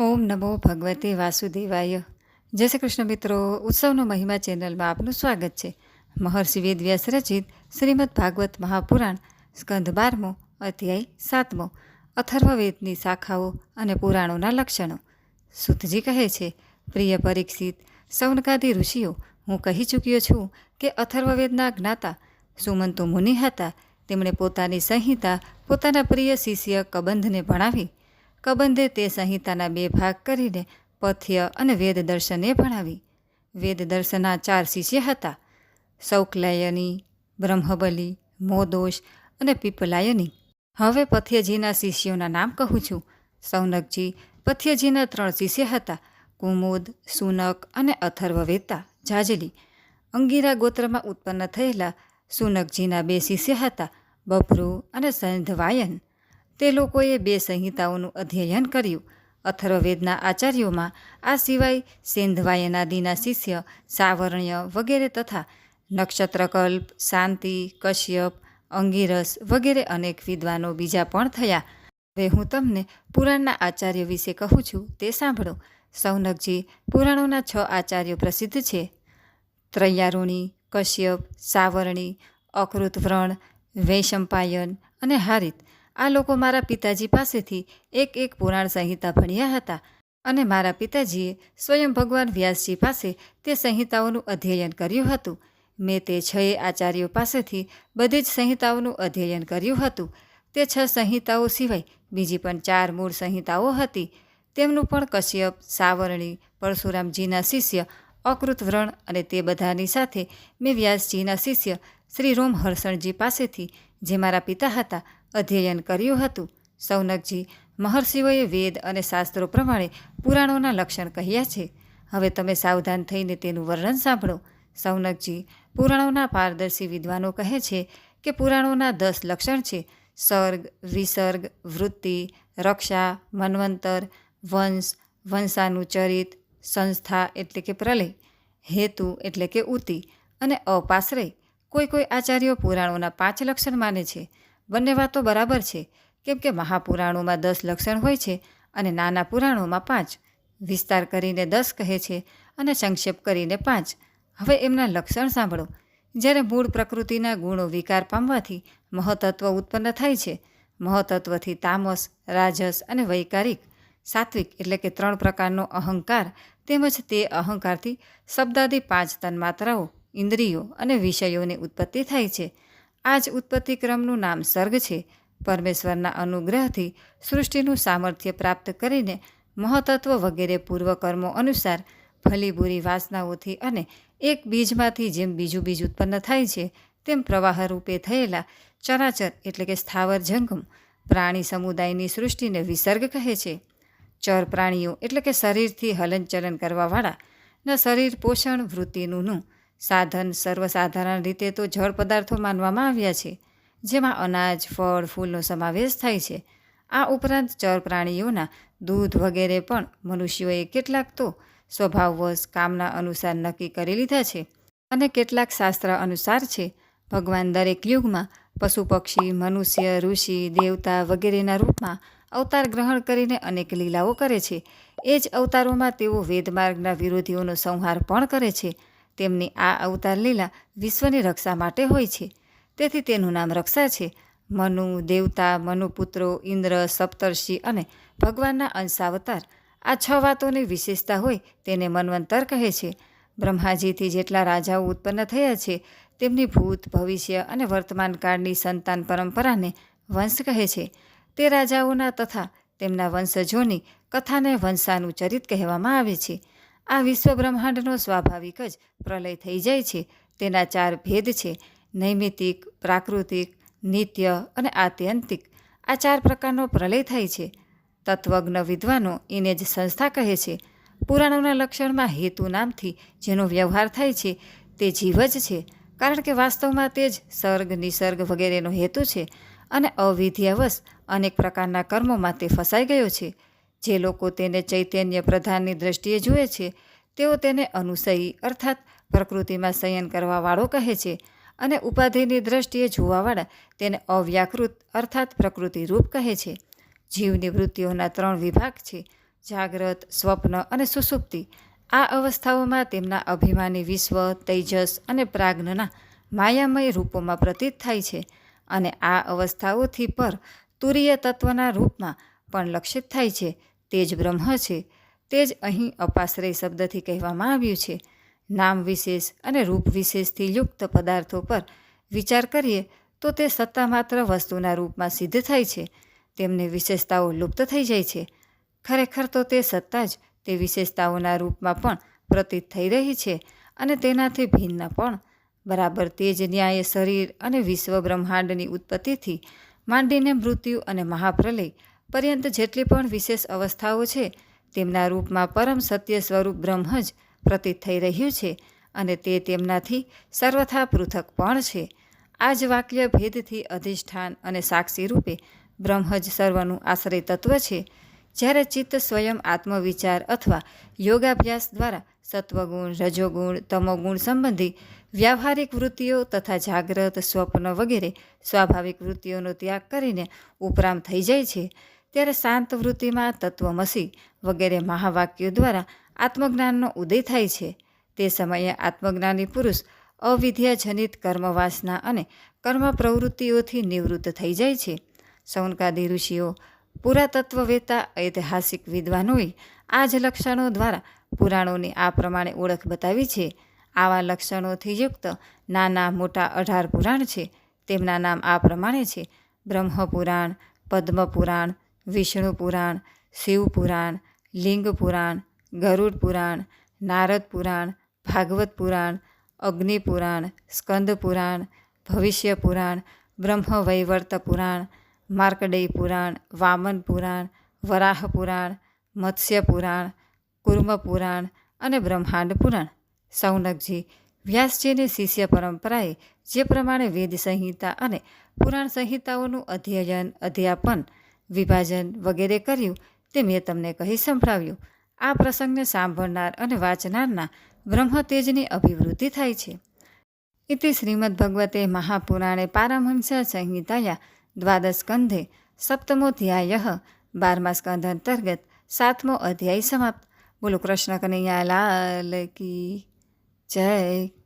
ઓમ નમો ભગવતે વાસુદેવાય. જય શ્રી કૃષ્ણ મિત્રો, ઉત્સવનો મહિમા ચેનલમાં આપનું સ્વાગત છે. મહર્ષિ વેદવ્યાસ રચિત શ્રીમદ ભાગવત મહાપુરાણ સ્કંધ બારમો, અધ્યાય સાતમો અથર્વવેદની શાખાઓ અને પુરાણોના લક્ષણો. સુતજી કહે છે, પ્રિય પરીક્ષિત સૌનકાદી ઋષિઓ, હું કહી ચૂક્યો છું કે અથર્વવેદના જ્ઞાતા, સુમંતો મુનિ હતા, તેમણે પોતાની સંહિતા, પોતાના પ્રિય શિષ્ય કબંધને ભણાવી કબંધે તે સંહિતાના બે ભાગ કરીને પથ્ય અને વેદ દર્શને ભણાવી. વેદ દર્શના ચાર શિષ્ય હતા. સૌકલાયની, બ્રહ્મબલી મોદોષ અને પીપલાયની. હવે પથ્યજીના શિષ્યોના નામ કહું છું. સૌનકજી પથ્યજીના ત્રણ શિષ્ય હતા. કુમુદ, સુનક અને અથર્વવેતા જાજલી. અંગીરા ગોત્રમાં ઉત્પન્ન થયેલા સુનકજીના બે શિષ્ય હતા. બભ્રુ અને સંધવાયન. તે લોકોએ બે સંહિતાઓનું અધ્યયન કર્યું. અથર્વવેદના આચાર્યોમાં આ સિવાય સેંધવાયનાદિના શિષ્ય, સાવર્ણ્ય વગેરે તથા નક્ષત્રકલ્પ, શાંતિ, કશ્યપ, અંગીરસ વગેરે અનેક વિદ્વાનો બીજા પણ થયા. હવે હું તમને પુરાણના આચાર્ય વિશે કહું છું તે સાંભળો. સૌનકજી પુરાણોના છ આચાર્યો પ્રસિદ્ધ છે. ત્રૈયારુણી, કશ્યપ, સાવરણી, અકૃતવ્રણ, વૈશંપાયન અને હારિત. આ લોકો મારા પિતાજી પાસેથી એક એક પુરાણ સંહિતા ભણ્યા હતા અને મારા પિતાજીએ સ્વયં ભગવાન વ્યાસજી પાસે તે સંહિતાઓનું અધ્યયન કર્યું હતું. મેં તે છએ આચાર્યો પાસેથી બધી જ સંહિતાઓનું અધ્યયન કર્યું હતું. તે છ સંહિતાઓ સિવાય બીજી પણ ચાર મૂળ સંહિતાઓ હતી. તેમનું પણ કશ્યપ, સાવરણી પરશુરામજીના શિષ્ય, અકૃત વ્રણ અને તે બધાની સાથે મેં વ્યાસજીના શિષ્ય શ્રી રોમ હર્ષણજી પાસેથી, જે મારા પિતા હતા અધ્યયન કર્યું હતું. સૌનકજી મહર્ષિઓએ વેદ અને શાસ્ત્રો પ્રમાણે પુરાણોના લક્ષણ કહ્યા છે. હવે તમે સાવધાન થઈને તેનું વર્ણન સાંભળો. સૌનકજી પુરાણોના પારદર્શી વિદ્વાનો કહે છે કે પુરાણોના દસ લક્ષણ છે. સર્ગ, વિસર્ગ, વૃત્તિ, રક્ષા, મન્વંતર, વંશ, વંશાનુચરિત, સંસ્થા એટલે કે પ્રલય, હેતુ એટલે કે ઉતિ અને અપાશ્રય. કોઈ કોઈ આચાર્યો પુરાણોના પાંચ લક્ષણ માને છે. બંને વાતો બરાબર છે. કેમ કે મહાપુરાણોમાં દસ લક્ષણ હોય છે અને નાના પુરાણોમાં પાંચ. વિસ્તાર કરીને દસ કહે છે અને સંક્ષેપ કરીને પાંચ. હવે એમના લક્ષણ સાંભળો. જ્યારે મૂળ પ્રકૃતિના ગુણો વિકાર પામવાથી મહતત્વ ઉત્પન્ન થાય છે. મહતત્વથી તામસ, રાજસ અને વૈકારિક. સાત્વિક એટલે કે ત્રણ પ્રકારનો અહંકાર તેમજ તે અહંકારથી શબ્દાદી પાંચ તન્માત્રાઓ, ઇન્દ્રિયો અને વિષયોની ઉત્પત્તિ થાય છે. આ જ ઉત્પત્તિ ક્રમનું નામ સર્ગ છે. પરમેશ્વરના અનુગ્રહથી સૃષ્ટિનું સામર્થ્ય પ્રાપ્ત કરીને મહતત્વ વગેરે પૂર્વકર્મો અનુસાર ફલીબુરી વાસનાઓથી અને એક બીજમાંથી જેમ બીજું બીજ ઉત્પન્ન થાય છે, તેમ પ્રવાહ રૂપે થયેલા ચરાચર એટલે કે સ્થાવર જંગમ પ્રાણી સમુદાયની સૃષ્ટિને વિસર્ગ કહે છે. ચર પ્રાણીઓ એટલે કે શરીરથી હલનચલન કરવાવાળા, ન શરીર પોષણ વૃત્તિનું સાધન સર્વસાધારણ રીતે તો જળ પદાર્થો માનવામાં આવ્યા છે, જેમાં અનાજ, ફળ, ફૂલનો સમાવેશ થાય છે. આ ઉપરાંત ચર પ્રાણીઓના દૂધ વગેરે પણ મનુષ્યોએ કેટલાક તો સ્વભાવવશ કામના અનુસાર નક્કી કરી લીધા છે અને કેટલાક શાસ્ત્ર અનુસાર છે, ભગવાન દરેક યુગમાં પશુ પક્ષી, મનુષ્ય, ઋષિ, દેવતા વગેરેના રૂપમાં અવતાર ગ્રહણ કરીને અનેક લીલાઓ કરે છે. એ જ અવતારોમાં તેઓ વેદમાર્ગના વિરોધીઓનો સંહાર પણ કરે છે તેમની આ અવતાર લીલા વિશ્વની રક્ષા માટે હોય છે. તેથી તેનું નામ રક્ષા છે. મનુ, દેવતા, મનુપુત્રો, ઇન્દ્ર, સપ્તર્ષિ અને ભગવાનના અંશાવતાર. આ છ વાતોની વિશેષતા હોય તેને મન્વંતર કહે છે. બ્રહ્માજીથી જેટલા રાજાઓ ઉત્પન્ન થયા છે, તેમની ભૂત, ભવિષ્ય અને વર્તમાન કાળની સંતાન પરંપરાને વંશ કહે છે. તે રાજાઓના તથા તેમના વંશજોની કથાને વંશાનું ચરિત કહેવામાં આવે છે. આ વિશ્વ બ્રહ્માંડનો સ્વાભાવિક જ પ્રલય થઈ જાય છે. તેના ચાર ભેદ છે. નૈમિતિક, પ્રાકૃતિક, નિત્ય અને આત્યંતિક. આ ચાર પ્રકારનો પ્રલય થાય છે. તત્વજ્ઞ વિદ્વાનો એને જ સંસ્થા કહે છે. પુરાણોના લક્ષણમાં હેતુ નામથી જેનો વ્યવહાર થાય છે તે જીવ જ છે, કારણ કે વાસ્તવમાં તે જ સર્ગ, નિસર્ગ વગેરેનો હેતુ છે અને અવિધ્યવશ અનેક પ્રકારના કર્મોમાં તે ફસાઈ ગયો છે. જે લોકો તેને ચૈતન્ય પ્રધાનની દ્રષ્ટિએ જુએ છે, તેઓ તેને અનુસયી અર્થાત પ્રકૃતિમાં શયન કરવાવાળો કહે છે અને ઉપાધિની દ્રષ્ટિએ જોવાવાળા તેને અવ્યાકૃત, અર્થાત પ્રકૃતિ રૂપ કહે છે. જીવની વૃત્તિઓના ત્રણ વિભાગ છે, જાગ્રત, સ્વપ્ન અને સુસુપ્તિ. આ અવસ્થાઓમાં તેમના અભિમાની વિશ્વ, તેજસ અને પ્રાજ્ઞના માયામય રૂપોમાં પ્રતીત થાય છે અને આ અવસ્થાઓથી પર તુરીય તત્વના રૂપમાં પણ લક્ષિત થાય છે, તે જ બ્રહ્મ છે. તે જ અહીં અપાશ્રય શબ્દથી કહેવામાં આવ્યું છે. નામ વિશેષ અને રૂપ વિશેષથી યુક્ત પદાર્થો પર વિચાર કરીએ તો તે સત્તા માત્ર વસ્તુના રૂપમાં સિદ્ધ થાય છે. તેમની વિશેષતાઓ લુપ્ત થઈ જાય છે. ખરેખર તો તે સત્તા જ તે વિશેષતાઓના રૂપમાં પણ પ્રતીત થઈ રહી છે અને તેનાથી ભિન્ન પણ. બરાબર તે જ ન્યાય શરીર અને વિશ્વ બ્રહ્માંડની ઉત્પત્તિથી માંડીને મૃત્યુ અને મહાપ્રલય પર્યંત જેટલી પણ વિશેષ અવસ્થાઓ છે, તેમના રૂપમાં પરમ સત્ય સ્વરૂપ બ્રહ્મ જ પ્રતીત થઈ રહ્યું છે અને તે તેમનાથી સર્વથા પૃથક પણ છે. આ જ વાક્ય ભેદથી અધિષ્ઠાન અને સાક્ષી રૂપે બ્રહ્મ જ સર્વનું આશ્રય તત્વ છે. જ્યારે ચિત્ત સ્વયં આત્મવિચાર અથવા યોગાભ્યાસ દ્વારા સત્વગુણ, રજોગુણ, તમોગુણ સંબંધી વ્યાવહારિક વૃત્તિઓ તથા જાગ્રત, સ્વપ્ન વગેરે સ્વાભાવિક વૃત્તિઓનો ત્યાગ કરીને ઉપરામ થઈ જાય છે. ત્યારે શાંત વૃત્તિમાં તત્વમસી વગેરે મહાવાક્યો દ્વારા આત્મજ્ઞાનનો ઉદય થાય છે. તે સમયે આત્મજ્ઞાની પુરુષ અવિધ્યાજનિત કર્મવાસના અને કર્મ પ્રવૃત્તિઓથી નિવૃત્ત થઈ જાય છે. સૌનકાદી ઋષિઓ, પુરાતત્વવેતા, ઐતિહાસિક વિદ્વાનોએ આ જ લક્ષણો દ્વારા પુરાણોની આ પ્રમાણે ઓળખ બતાવી છે. આવા લક્ષણોથી યુક્ત નાના મોટા અઢાર પુરાણ છે. તેમના નામ આ પ્રમાણે છે. બ્રહ્મપુરાણ, પદ્મપુરાણ વિષ્ણુ પુરાણ શિવપુરાણ લિંગ પુરાણ, ગરુડ પુરાણ, નારદ પુરાણ, ભાગવત પુરાણ, અગ્નિ પુરાણ, સ્કંદ પુરાણ, ભવિષ્ય પુરાણ બ્રહ્મવૈવર્ત પુરાણ, માર્કડેય પુરાણ, વામન પુરાણ, વરાહ પુરાણ, મત્સ્ય પુરાણ, કુર્મ પુરાણ અને બ્રહ્માંડ પુરાણ. સૌનકજી, વ્યાસજીની શિષ્ય પરંપરાએ જે પ્રમાણે વેદ સંહિતા અને પુરાણ સંહિતાઓનું અધ્યયન, અધ્યાપન વિભાજન વગેરે કર્યું તે મેં તમને કહી સંભળાવ્યું. આ પ્રસંગને સાંભળનાર અને વાંચનારના બ્રહ્મતેજની અભિવૃદ્ધિ થાય છે. ઇતિ શ્રીમદ્ભગવતે મહાપુરાણે પારમહંસ સંહિતાયા દ્વાદશ સ્કંધે સપ્તમોધ્યાય બારમા સ્કંધ અંતર્ગત સાતમો અધ્યાય સમાપ્ત. બોલો કૃષ્ણ કનૈયા લાલ કી જય.